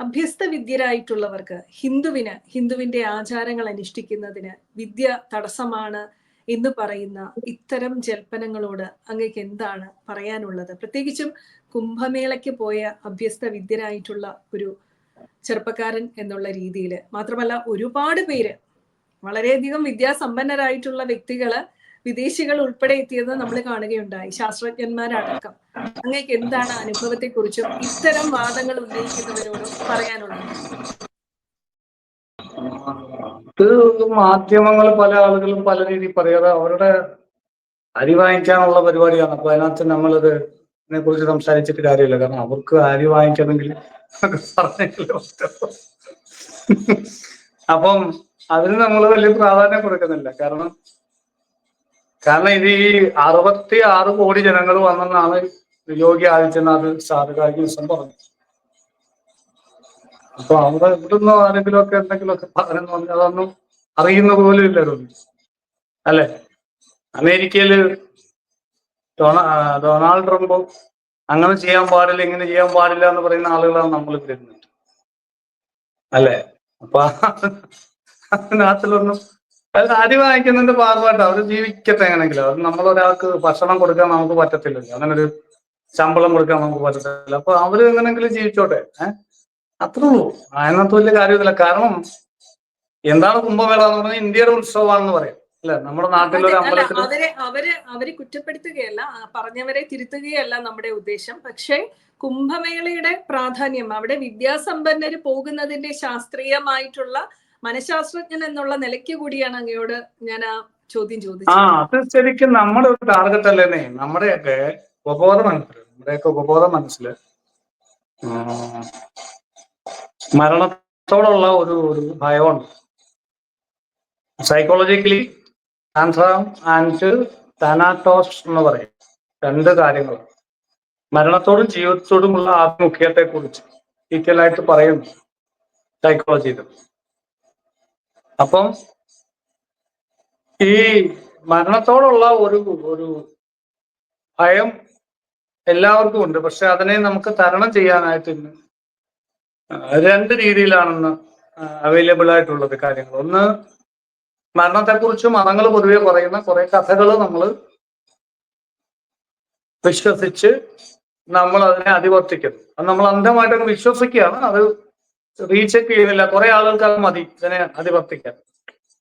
അഭ്യസ്ത വിദ്യരായിട്ടുള്ളവർക്ക് ഹിന്ദുവിന് ഹിന്ദുവിന്റെ ആചാരങ്ങൾ അനുഷ്ഠിക്കുന്നതിന് വിദ്യ തടസ്സമാണ് എന്ന് പറയുന്ന ഇത്തരം ജൽപ്പനങ്ങളോട് അങ്ങേക്ക് എന്താണ് പറയാനുള്ളത്? പ്രത്യേകിച്ചും കുംഭമേളയ്ക്ക് പോയ അഭ്യസ്ത വിദ്യരായിട്ടുള്ള ഒരു ചെറുപ്പക്കാരൻ എന്നുള്ള രീതിയിൽ മാത്രമല്ല ഒരുപാട് പേര് വളരെയധികം വിദ്യാസമ്പന്നരായിട്ടുള്ള വ്യക്തികൾ വിദേശികൾ ഉൾപ്പെടെ എത്തിയത് നമ്മൾ കാണുകയുണ്ടായി. ശാസ്ത്രജ്ഞന്മാരടക്കം. അങ്ങേക്ക് എന്താണ് അനുഭവത്തെ കുറിച്ചും ഇത്തരം വാദങ്ങൾ ഉന്നയിക്കുന്നവരോടും പറയാനുള്ളത്? ഇത് മാധ്യമങ്ങൾ പല ആളുകളും പല രീതി പറയാതെ അവരുടെ അരി വാങ്ങിക്കാനുള്ള പരിപാടിയാണ്. അപ്പൊ അതിനകത്ത് നമ്മളിത് ഇതിനെ കുറിച്ച് സംസാരിച്ചിട്ട് കാര്യമില്ല. കാരണം അവർക്ക് അരി വാങ്ങിക്കണമെങ്കിൽ. അപ്പം അതിന് നമ്മൾ വലിയ പ്രാധാന്യം കൊടുക്കുന്നില്ല. കാരണം കാരണം ഇത് ഈ അറുപത്തി ആറ് കോടി ജനങ്ങൾ വന്നെന്നാണ് യോഗി ആദിത്യനാഥ് കഴിഞ്ഞ ദിവസം പറഞ്ഞു അപ്പൊ അവിടെ ഇവിടുന്ന് ആരെങ്കിലും ഒക്കെ എന്തെങ്കിലും ഒക്കെ പറഞ്ഞു പറഞ്ഞാൽ അതൊന്നും അറിയുന്ന പോലും ഇല്ല ഇതൊന്നും അല്ലെ? അമേരിക്കയിൽ ഡൊണാൾഡ് ട്രംപ് അങ്ങനെ ചെയ്യാൻ പാടില്ല ഇങ്ങനെ ചെയ്യാൻ പാടില്ല എന്ന് പറയുന്ന ആളുകളാണ് നമ്മൾ വരുന്നത് അല്ലെ? അപ്പൊ അതിനകത്തിലൊന്നും അത് അരി വാങ്ങിക്കുന്നതിന്റെ ഭാഗമായിട്ട് അവർ ജീവിക്കട്ടെ എങ്ങനെങ്കിലും. അത് നമ്മൾ ഒരാൾക്ക് ഭക്ഷണം കൊടുക്കാൻ നമുക്ക് പറ്റത്തില്ലല്ലോ. അങ്ങനെ ഒരു ശമ്പളം കൊടുക്കാൻ നമുക്ക് പറ്റത്തില്ല. അപ്പൊ അവർ എങ്ങനെങ്കിലും ജീവിച്ചോട്ടെ ഏഹ് അത്രേ ഉള്ളൂ. അതിനകത്ത് വലിയ കാര്യമൊന്നുമില്ല കാരണം എന്താണ് കുംഭമേള എന്ന് പറഞ്ഞാൽ ഇന്ത്യയുടെ ഉത്സവമാണെന്ന് പറയാം. അല്ലെ? നമ്മുടെ നാട്ടിലൊരു അമ്പലത്തിൽ അവരെ അവർ അവർ കുറ്റപ്പെടുത്തുകയല്ല പറഞ്ഞവരെ തിരുത്തുകയല്ല നമ്മുടെ ഉദ്ദേശം. പക്ഷേ കുംഭമേളയുടെ പ്രാധാന്യം അവിടെ വിദ്യാസമ്പന്നര് പോകുന്നതിന്റെ ശാസ്ത്രീയമായിട്ടുള്ള മനഃശാസ്ത്രജ്ഞൻ എന്നുള്ള നിലയ്ക്ക് കൂടിയാണ് അങ്ങയോട് ഞാൻ ആ ചോദ്യം ആ ചോദിച്ചത് അത് ശരിക്കും നമ്മുടെ ഒരു ടാർഗറ്റ് അല്ലേ നമ്മുടെയൊക്കെ ഉപബോധ മനസ്സിൽ നമ്മുടെയൊക്കെ ഉപബോധ മനസ്സിൽ. ഉം, മരണത്തോടുള്ള ഒരു ഒരു ഭയമുണ്ട് സൈക്കോളജിക്കലി ആൻസാം ആൻഡ് താനാറ്റോസ് എന്ന് പറയും. രണ്ട് കാര്യങ്ങൾ. മരണത്തോടും ജീവിതത്തോടുമുള്ള ആഭിമുഖ്യത്തെ കുറിച്ച് ഡീറ്റെയിൽ ആയിട്ട് പറയുന്നു സൈക്കോളജിയിൽ അപ്പം ഈ മരണത്തോടുള്ള ഒരു ഒരു ഭയം എല്ലാവർക്കും ഉണ്ട്. പക്ഷെ അതിനെ നമുക്ക് തരണം ചെയ്യാനായിട്ട് ഇന്ന് രണ്ട് രീതിയിലാണെന്ന് അവൈലബിൾ ആയിട്ടുള്ളത് കാര്യങ്ങൾ. ഒന്ന് മരണത്തെക്കുറിച്ച് മതങ്ങൾ പൊതുവെ പറയുന്ന കുറെ കഥകൾ നമ്മൾ വിശ്വസിച്ച് നമ്മൾ അതിനെ അതിവർത്തിക്കുന്നു. അത് നമ്മൾ അന്ധമായിട്ടങ്ങ് വിശ്വസിക്കുകയാണ്. അത് റീചെക്ക് ചെയ്യുന്നില്ല. കുറെ ആളുകൾക്ക് അത് മതി ഇതിനെ അതിവർത്തിക്കാൻ.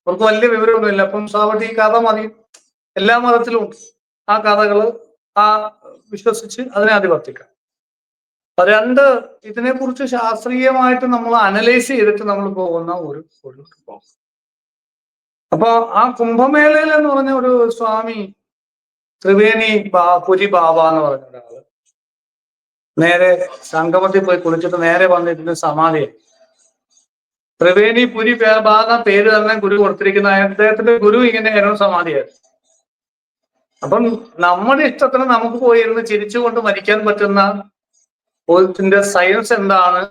അവർക്ക് വലിയ വിവരമൊന്നുമില്ല. അപ്പം സാവട്ടി ഈ കഥ മതി. എല്ലാ മതത്തിലും ഉണ്ട് ആ കഥകൾ ആ വിശ്വസിച്ച് അതിനെ അപ്പൊ രണ്ട് ഇതിനെക്കുറിച്ച് ശാസ്ത്രീയമായിട്ട് നമ്മൾ അനലൈസ് ചെയ്തിട്ട് നമ്മൾ പോകുന്ന ഒരു ഒരു സംഭവം അപ്പൊ ആ കുംഭമേളയിൽ എന്ന് പറഞ്ഞ ഒരു സ്വാമി ത്രിവേണി ബാ പുരി ബാബ എന്ന് പറഞ്ഞ ഒരാൾ നേരെ സംഗമത്തിൽ പോയി കുളിച്ചിട്ട് നേരെ വന്നിരുന്ന സമാധി ത്രിവേണി പുരി ബാബ പേര് തന്നെ ഗുരു കൊടുത്തിരിക്കുന്ന അദ്ദേഹത്തിന്റെ ഗുരു ഇങ്ങനെയായിരുന്നു സമാധിയായിരുന്നു അപ്പം നമ്മുടെ ഇഷ്ടത്തിന് നമുക്ക് പോയി ഇരുന്ന് ചിരിച്ചുകൊണ്ട് മരിക്കാൻ പറ്റുന്ന ഇതിന്റെ സയൻസ് എന്താണ്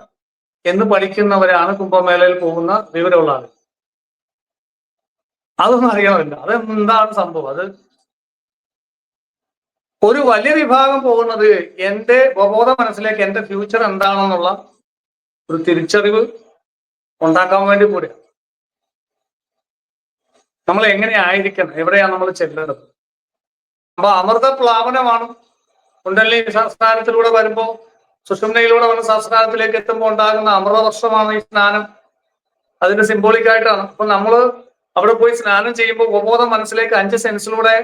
എന്ന് പഠിക്കുന്നവരാണ് കുംഭമേളയിൽ പോകുന്ന വിവരമുള്ള ആളുകൾ അതൊന്നും അറിയണമില്ല അതെന്താണ് സംഭവം? അത് ഒരു വലിയ വിഭാഗം പോകുന്നത് എന്റെ ഉപബോധ മനസ്സിലേക്ക് എന്റെ ഫ്യൂച്ചർ എന്താണെന്നുള്ള ഒരു തിരിച്ചറിവ് ഉണ്ടാക്കാൻ വേണ്ടി കൂടിയാണ്. നമ്മൾ എങ്ങനെയായിരിക്കണം? എവിടെയാണ് നമ്മൾ ചെല്ലേണ്ടത്? അപ്പൊ അമൃത പ്ലാവനമാണ് കുണ്ടല്ലി സംസ്ഥാനത്തിലൂടെ വരുമ്പോ സുഷുമ്നയിലൂടെ വന്ന സംസ്കാരത്തിലേക്ക് എത്തുമ്പോൾ ഉണ്ടാകുന്ന അമൃതവർഷമാണ് ഈ സ്നാനം. അതിന്റെ സിംബോളിക് ആയിട്ടാണ്. അപ്പൊ നമ്മൾ അവിടെ പോയി സ്നാനം ചെയ്യുമ്പോൾ ഉപബോധം മനസ്സിലേക്ക് അഞ്ച് സെൻസിലൂടെ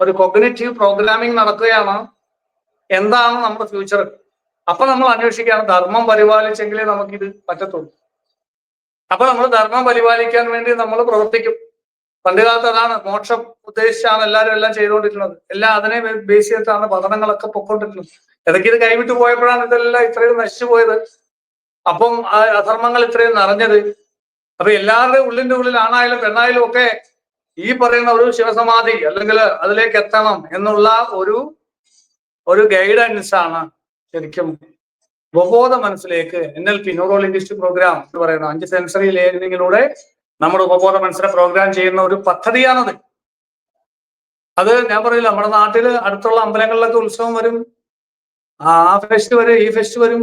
ഒരു കൊഗ്നേറ്റീവ് പ്രോഗ്രാമിംഗ് നടക്കുകയാണ്. എന്താണ് നമ്മുടെ ഫ്യൂച്ചർ അപ്പൊ നമ്മൾ അന്വേഷിക്കുകയാണ് ധർമ്മം പരിപാലിച്ചെങ്കിലേ നമുക്കിത് പറ്റത്തുള്ളൂ. അപ്പൊ നമ്മൾ ധർമ്മം പരിപാലിക്കാൻ വേണ്ടി നമ്മൾ പ്രവർത്തിക്കും. പണ്ട് കാലത്ത് അതാണ് മോക്ഷം ഉദ്ദേശിച്ചാണ് എല്ലാവരും എല്ലാം ചെയ്തുകൊണ്ടിരുന്നത്. എല്ലാം അതിനെ ബേസ് ചെയ്തിട്ടാണ് പഠനങ്ങളൊക്കെ പൊക്കോണ്ടിരുന്നത് ഇടയ്ക്ക് ഇത് കൈവിട്ട് പോയപ്പോഴാണ് ഇതെല്ലാം ഇത്രയും നശിച്ചു പോയത്. അപ്പം അധർമ്മങ്ങൾ ഇത്രയും നിറഞ്ഞത്. അപ്പൊ എല്ലാവരുടെയും ഉള്ളിന്റെ ഉള്ളിൽ ആണായാലും പെണ്ണായാലും ഒക്കെ ഈ പറയുന്ന ഒരു ശിവസമാധി അല്ലെങ്കിൽ അതിലേക്ക് എത്തണം എന്നുള്ള ഒരു ഒരു ഗൈഡൻസ് ആണ് ശരിക്കും ഉപബോധ മനസ്സിലേക്ക് N L P neuro linguistic program എന്ന് പറയുന്ന അഞ്ച് സെൻസറി ലേണിങ്ങിലൂടെ നമ്മുടെ ഉപബോധ മനസ്സിനെ പ്രോഗ്രാം ചെയ്യുന്ന ഒരു പദ്ധതിയാണത്. അത് ഞാൻ പറയില്ല നമ്മുടെ നാട്ടിൽ അടുത്തുള്ള അമ്പലങ്ങളിലൊക്കെ ഉത്സവം വരും. ആ ഫെസ്റ്റ് വരും ഈ ഫെസ്റ്റ് വരും.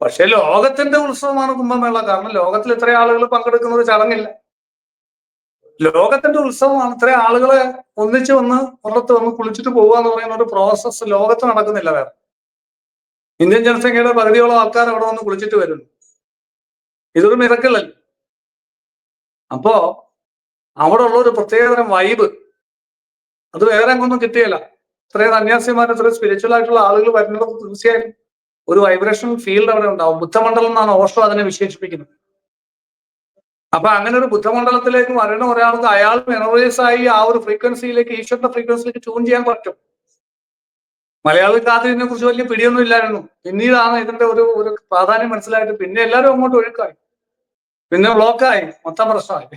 പക്ഷെ ലോകത്തിന്റെ ഉത്സവമാണ് കുംഭമേള. കാരണം ലോകത്തിൽ ഇത്ര ആളുകൾ പങ്കെടുക്കുന്ന ഒരു ചടങ്ങില്ല. ലോകത്തിന്റെ ഉത്സവമാണ്. ഇത്ര ആളുകളെ ഒന്നിച്ച് വന്ന് പുറത്ത് വന്ന് കുളിച്ചിട്ട് പോവുക എന്ന് പറയുന്ന ഒരു പ്രോസസ്സ് ലോകത്ത് നടക്കുന്നില്ല വേറെ. ഇന്ത്യൻ ജനസംഖ്യയുടെ പകുതിയോളം ആൾക്കാർ അവിടെ വന്ന് കുളിച്ചിട്ട് വരുന്നു. ഇതൊരു മിറക്കിളല്ല അപ്പോ അവിടെ ഉള്ള ഒരു പ്രത്യേകതരം വൈബ് അത് വേറെ അങ്ങൊന്നും കിട്ടിയല്ല ഇത്രയും സന്യാസിമാർ ഇത്രയും സ്പിരിച്വൽ ആയിട്ടുള്ള ആളുകൾ വരുന്നത് തീർച്ചയായും ഒരു വൈബ്രേഷൻ ഫീൽഡ് അവിടെ ഉണ്ടാവും. ബുദ്ധമണ്ഡലം എന്നാണ് ഓഷോ അതിനെ വിശേഷിപ്പിക്കുന്നത്. അപ്പൊ അങ്ങനെ ഒരു ബുദ്ധമണ്ഡലത്തിലേക്ക് വരണ ഒരാൾക്ക് അയാൾ മെനറൈസ് ആയി ആ ഒരു ഫ്രീക്വൻസിയിലേക്ക് ഈശ്വരന്റെ ഫ്രീക്വൻസിയിലേക്ക് ട്യൂൺ ചെയ്യാൻ പറ്റും. മലയാളിക്കാർക്ക് ഇതിനെ കുറിച്ച് വലിയ പിടിയൊന്നും ഇല്ലായിരുന്നു. പിന്നീടാണ് ഇതിന്റെ ഒരു ഒരു പ്രാധാന്യം മനസ്സിലായിട്ട് പിന്നെ എല്ലാവരും അങ്ങോട്ട് ഒഴുക്കായി. പിന്നെ ബ്ലോക്കായി. മൊത്തം പ്രശ്നമായി.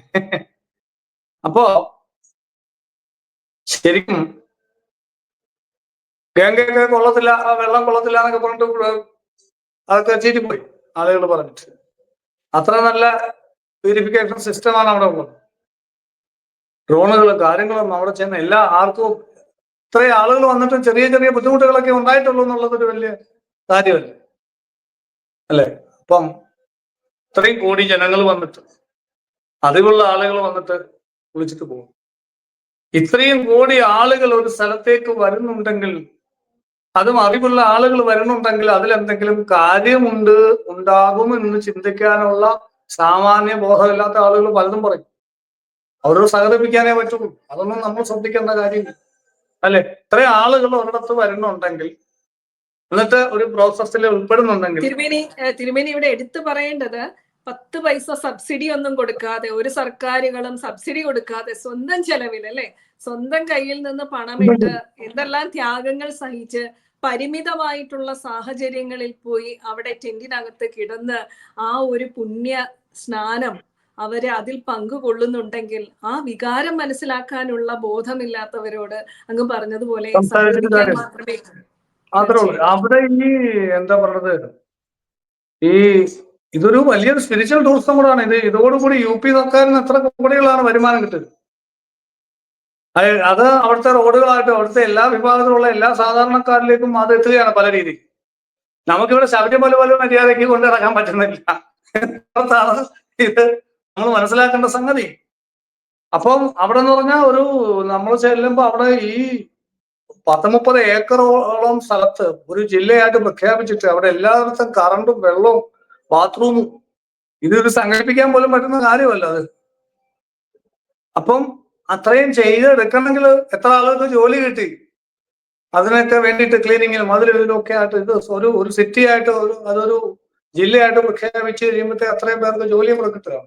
അപ്പോ ശരിക്കും ഗംഗയൊക്കെ കൊള്ളത്തില്ല വെള്ളം കൊള്ളത്തില്ല എന്നൊക്കെ പറഞ്ഞിട്ട് അതൊക്കെ ചീറ്റിപ്പോയി ആളുകൾ പറഞ്ഞിട്ട്. അത്ര നല്ല പ്യൂരിഫിക്കേഷൻ സിസ്റ്റമാണ് അവിടെ ഉള്ളത്. ഡ്രോണുകളും കാര്യങ്ങളും അവിടെ ചെന്ന് എല്ലാ ആർക്കും ഇത്രയും ആളുകൾ വന്നിട്ടും ചെറിയ ചെറിയ ബുദ്ധിമുട്ടുകളൊക്കെ ഉണ്ടായിട്ടുള്ളൂ എന്നുള്ളത് ഒരു വലിയ കാര്യമല്ലേ? അല്ലേ? അപ്പം ഇത്രയും കോടി ജനങ്ങൾ വന്നിട്ട് അറിവുള്ള ആളുകൾ വന്നിട്ട് വിളിച്ചിട്ട് പോകും. ഇത്രയും കോടി ആളുകൾ ഒരു സ്ഥലത്തേക്ക് വരുന്നുണ്ടെങ്കിൽ അതും അറിവുള്ള ആളുകൾ വരുന്നുണ്ടെങ്കിൽ അതിലെന്തെങ്കിലും കാര്യമുണ്ട് ഉണ്ടാകും എന്ന് ചിന്തിക്കാനുള്ള സാമാന്യ ബോധമില്ലാത്ത ആളുകൾ പലതും പറയും. അവരോട് സഹകരിപ്പിക്കാനേ പറ്റുള്ളൂ. അതൊന്നും നമ്മൾ ശ്രദ്ധിക്കേണ്ട കാര്യമില്ല. അല്ലെ? ഇത്രയും ആളുകൾ ഒരിടത്ത് വരുന്നുണ്ടെങ്കിൽ എന്നിട്ട് ഒരു പ്രോസസ്സിൽ ഉൾപ്പെടുന്നുണ്ടെങ്കിൽ തിരുമേനി തിരുമേനി ഇവിടെ എടുത്തു പറയേണ്ടത് പത്ത് പൈസ സബ്സിഡി ഒന്നും കൊടുക്കാതെ ഒരു സർക്കാരുകളും സബ്സിഡി കൊടുക്കാതെ സ്വന്തം ചെലവിൽ അല്ലെ സ്വന്തം കയ്യിൽ നിന്ന് പണമിട്ട് എന്തെല്ലാം ത്യാഗങ്ങൾ സഹിച്ച് പരിമിതമായിട്ടുള്ള സാഹചര്യങ്ങളിൽ പോയി അവിടെ ടെന്റിനകത്ത് കിടന്ന് ആ ഒരു പുണ്യ സ്നാനം അവർ അതിൽ പങ്കുകൊള്ളുന്നുണ്ടെങ്കിൽ ആ വികാരം മനസ്സിലാക്കാനുള്ള ബോധമില്ലാത്തവരോട് അങ്ങ് പറഞ്ഞതുപോലെ മാത്രമേ ഉള്ളൂ. അവിടെ ഈ എന്താ പറഞ്ഞത്? ഈ ഇതൊരു വലിയൊരു സ്പിരിച്വൽ ടൂറിസം കൂടാണ്. ഇത് ഇതോടുകൂടി യു പി സർക്കാരിന് എത്ര കോടികളാണ് വരുമാനം കിട്ടുന്നത് അത് അവിടുത്തെ റോഡുകളായിട്ട് അവിടുത്തെ എല്ലാ വിഭാഗത്തിലുള്ള എല്ലാ സാധാരണക്കാരിലേക്കും അത് എത്തുകയാണ് പല രീതിയിൽ. നമുക്കിവിടെ ശബരിമല പോലും മര്യാദയ്ക്ക് കൊണ്ട് നടക്കാൻ പറ്റുന്നില്ല. ഇത് നമ്മൾ മനസ്സിലാക്കേണ്ട സംഗതി. അപ്പം അവിടെ എന്ന് പറഞ്ഞാൽ ഒരു നമ്മൾ ചെല്ലുമ്പോൾ അവിടെ ഈ പത്ത് മുപ്പത് ഏക്കറോളം സ്ഥലത്ത് ഒരു ജില്ലയായിട്ട് പ്രഖ്യാപിച്ചിട്ട് അവിടെ എല്ലായിടത്തും കറണ്ടും വെള്ളവും ബാത്റൂമും ഇതൊരു സങ്കല്പിക്കാൻ പോലും പറ്റുന്ന കാര്യമല്ല അത്. അപ്പം അത്രയും ചെയ്തെടുക്കണമെങ്കിൽ എത്ര ആളുകൾക്ക് ജോലി കിട്ടി? അതിനൊക്കെ വേണ്ടിയിട്ട് ക്ലീനിങ്ങിനും അതിലും ഇതിലും ഒക്കെ ആയിട്ട് ഇത് ഒരു ഒരു സിറ്റി ആയിട്ട് ഒരു അതൊരു ജില്ലയായിട്ട് പ്രഖ്യാപിച്ച് കഴിയുമ്പോഴത്തെ അത്രയും പേർക്ക് ജോലി ഇവിടെ കിട്ടുക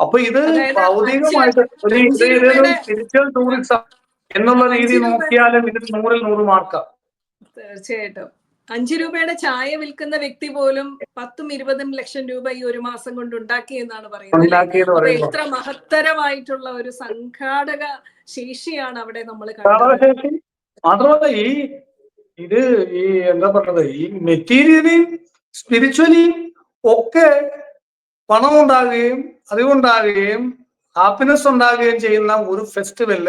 അപ്പൊ ഇത് ഭൗതികമായിട്ട് സ്പിരിച്വൽ ടൂറിസം എന്നുള്ള രീതി നോക്കിയാലും ഇതിന് നൂറിൽ നൂറ് മാർക്കാം തീർച്ചയായിട്ടും. അഞ്ചു രൂപയുടെ ചായ വിൽക്കുന്ന വ്യക്തി പോലും പത്തും ഇരുപതും ലക്ഷം രൂപ ഈ ഒരു മാസം കൊണ്ട് ഉണ്ടാക്കി എന്നാണ് പറയുന്നത്. എത്ര മഹത്തരമായിട്ടുള്ള ഒരു സംഘാടക ശേഷിയാണ് അവിടെ നമ്മൾ കണ്ടത്. മാത്രമല്ല ഈ ഇത് ഈ എന്താ പറഞ്ഞത്? ഈ മെറ്റീരിയലിയും സ്പിരിച്വലിയും ഒക്കെ പണം ഉണ്ടാകുകയും അറിവുണ്ടാകുകയും ഹാപ്പിനെസ് ഉണ്ടാകുകയും ചെയ്യുന്ന ഒരു ഫെസ്റ്റിവൽ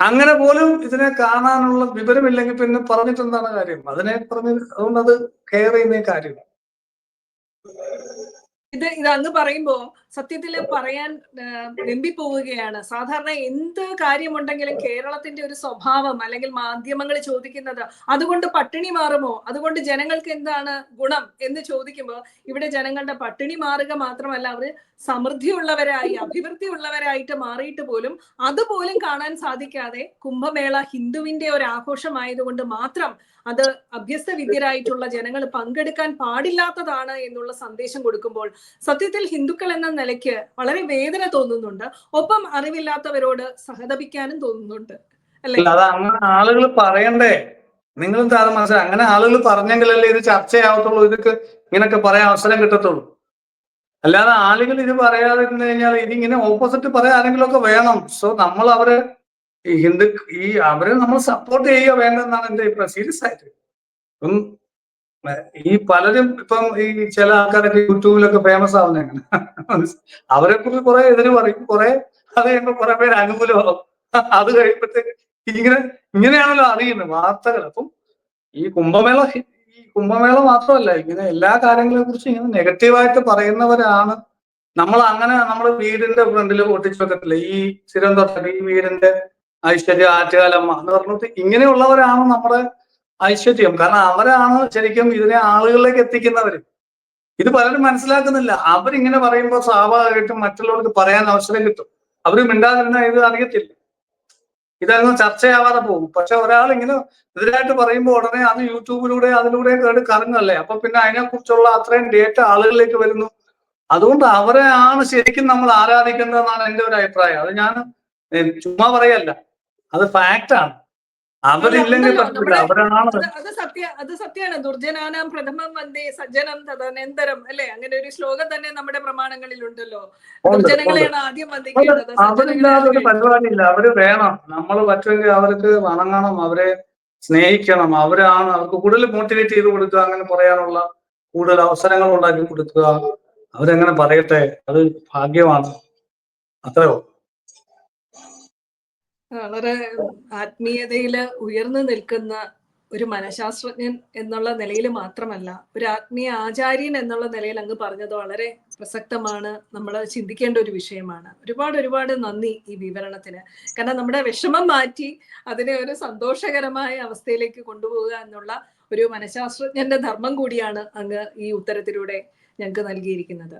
അങ്ങനെ പോലും ഇതിനെ കാണാനുള്ള വിവരമില്ലെങ്കിൽ പിന്നെ പറഞ്ഞിട്ട് എന്താണ് കാര്യം? അതിനെ പറഞ്ഞ് അതുകൊണ്ട് അത് കെയർ ചെയ്യുന്ന കാര്യമാണ് ഇത് ഇത് അന്ന് പറയുമ്പോ സത്യത്തിൽ പറയാൻ വെമ്പിപ്പോവുകയാണ് സാധാരണ എന്ത് കാര്യമുണ്ടെങ്കിലും കേരളത്തിന്റെ ഒരു സ്വഭാവം അല്ലെങ്കിൽ മാധ്യമങ്ങൾ ചോദിക്കുന്നത് അതുകൊണ്ട് പട്ടിണി മാറുമോ? അതുകൊണ്ട് ജനങ്ങൾക്ക് എന്താണ് ഗുണം എന്ന് ചോദിക്കുമ്പോൾ ഇവിടെ ജനങ്ങളുടെ പട്ടിണി മാറുക മാത്രമല്ല അവർ സമൃദ്ധിയുള്ളവരായി അഭിവൃദ്ധിയുള്ളവരായിട്ട് മാറിയിട്ട് പോലും അതുപോലും കാണാൻ സാധിക്കാതെ കുംഭമേള ഹിന്ദുവിന്റെ ഒരു ആഘോഷമായതുകൊണ്ട് മാത്രം അത് അഭ്യസ്ത വിദ്യരായിട്ടുള്ള ജനങ്ങൾ പങ്കെടുക്കാൻ പാടില്ലാത്തതാണ് എന്നുള്ള സന്ദേശം കൊടുക്കുമ്പോൾ സത്യത്തിൽ ഹിന്ദുക്കൾ എന്ന നിലയ്ക്ക് വളരെ വേദന തോന്നുന്നുണ്ട്. ഒപ്പം അറിവില്ലാത്തവരോട് സഹതപിക്കാനും തോന്നുന്നുണ്ട്. അല്ലെ? അങ്ങനെ ആളുകൾ പറയണ്ടേ? നിങ്ങളും താരം മനസ്സിലായി. അങ്ങനെ ആളുകൾ പറഞ്ഞെങ്കിലല്ലേ ഇത് ചർച്ചയാവത്തുള്ളൂ. ഇതൊക്കെ ഇങ്ങനൊക്കെ പറയാൻ അവസരം കിട്ടത്തുള്ളൂ. അല്ലാതെ ആളുകൾ ഇത് പറയാതെ ഇരുന്ന് കഴിഞ്ഞാൽ ഇതിങ്ങനെ ഓപ്പോസിറ്റ് പറയാൻ ഒക്കെ വേണം. സോ നമ്മൾ അവരെ ഹിന്ദു ഈ അവരെ നമ്മൾ സപ്പോർട്ട് ചെയ്യുക വേണ്ടെന്നാണ് അഭിപ്രായം സീരിയസ് ആയിട്ട്. ഈ പലരും ഇപ്പം ഈ ചില ആൾക്കാരൊക്കെ യൂട്യൂബിലൊക്കെ ഫേമസ് ആവുന്ന എങ്ങനെ അവരെ കുറിച്ച് കുറെ എതിര് പറയും. കുറെ അത് കഴിയുമ്പോ കുറെ പേര് അനുകൂലമാവും. അത് കഴിയുമ്പോഴത്തേക്ക് ഇങ്ങനെ ഇങ്ങനെയാണല്ലോ അറിയുന്നത്. വാർത്തകൾ. അപ്പം ഈ കുംഭമേള ഈ കുംഭമേള മാത്രമല്ല ഇങ്ങനെ എല്ലാ കാര്യങ്ങളെ കുറിച്ച് ഇങ്ങനെ നെഗറ്റീവായിട്ട് പറയുന്നവരാണ്. നമ്മൾ അങ്ങനെ നമ്മുടെ വീടിന്റെ ഫ്രണ്ടിൽ ഒട്ടിച്ചു വെക്കത്തില്ല? ഈ സ്ഥിരം തിരുവനന്തപുരത്ത് ഈ വീടിന്റെ ഐശ്വര്യ ആറ്റുകാലമ്മ എന്ന് പറഞ്ഞിട്ട് ഇങ്ങനെയുള്ളവരാണ് നമ്മുടെ ഐശ്വര്യം. കാരണം അവരാണ് ശരിക്കും ഇതിനെ ആളുകളിലേക്ക് എത്തിക്കുന്നവർ ഇത് പലരും മനസ്സിലാക്കുന്നില്ല. അവരിങ്ങനെ പറയുമ്പോൾ സ്വാഭാവികമായിട്ടും മറ്റുള്ളവർക്ക് പറയാൻ അവസരം കിട്ടും. അവർ മിണ്ടാതിരുന്ന ഇത് അറിയത്തില്ല. ഇതായിരുന്നു ചർച്ചയാവാതെ പോകും. പക്ഷെ ഒരാൾ ഇങ്ങനെ എതിരായിട്ട് പറയുമ്പോൾ ഉടനെ അത് യൂട്യൂബിലൂടെ അതിലൂടെ കേട്ട് കറങ്ങല്ലേ അപ്പൊ പിന്നെ അതിനെക്കുറിച്ചുള്ള അത്രയും ഡേറ്റ ആളുകളിലേക്ക് വരുന്നു. അതുകൊണ്ട് അവരെ ആണ് ശരിക്കും നമ്മൾ ആരാധിക്കേണ്ടതെന്നാണ് എന്റെ ഒരു അഭിപ്രായം. അത് ഞാൻ ചുമ്മാ പറയല്ല. അത് ഫാക്റ്റ് ആണ്. അവരില്ലെങ്കിൽ പറ്റില്ല അവരാണ് അത് സത്യ അത് സത്യമാണ് ദുർജനാനാം പ്രഥമം വന്ദേ സജ്ജനം തദനന്തരം അല്ലെ? അങ്ങനെ ഒരു ശ്ലോകം തന്നെ നമ്മുടെ പ്രമാണങ്ങളിൽ ഉണ്ടല്ലോ ഉണ്ട്, ഉണ്ട്. ദുർജനങ്ങളെയാണ് ആദ്യം വന്ദിക്കേണ്ടത്. അവരില്ലാതെ ഒരു പരിപാടിയില്ല. അവർ വേണം. നമ്മൾ പറ്റുമെങ്കിൽ അവർക്ക് വണങ്ങണം അവരെ സ്നേഹിക്കണം. അവരാണ് അവർക്ക് കൂടുതൽ മോട്ടിവേറ്റ് ചെയ്ത് കൊടുക്കുക അങ്ങനെ പറയാനുള്ള കൂടുതൽ അവസരങ്ങൾ ഉണ്ടാക്കി കൊടുക്കുക. അവരെങ്ങനെ പറയട്ടെ? അത് ഭാഗ്യമാണ്. അത്രയോ വളരെ ആത്മീയതയിൽ ഉയർന്നു നിൽക്കുന്ന ഒരു മനഃശാസ്ത്രജ്ഞൻ എന്നുള്ള നിലയിൽ മാത്രമല്ല ഒരു ആത്മീയ ആചാര്യൻ എന്നുള്ള നിലയിൽ അങ്ങ് പറഞ്ഞത് വളരെ പ്രസക്തമാണ് നമ്മൾ ചിന്തിക്കേണ്ട ഒരു വിഷയമാണ്. ഒരുപാട് ഒരുപാട് നന്ദി ഈ വിവരണത്തിന്. കാരണം നമ്മുടെ വിഷമം മാറ്റി അതിനെ ഒരു സന്തോഷകരമായ അവസ്ഥയിലേക്ക് കൊണ്ടുപോവുക എന്നുള്ള ഒരു മനഃശാസ്ത്രജ്ഞന്റെ ധർമ്മം കൂടിയാണ് അങ്ങ് ഈ ഉത്തരത്തിലൂടെ ഞങ്ങൾക്ക് നൽകിയിരിക്കുന്നത്.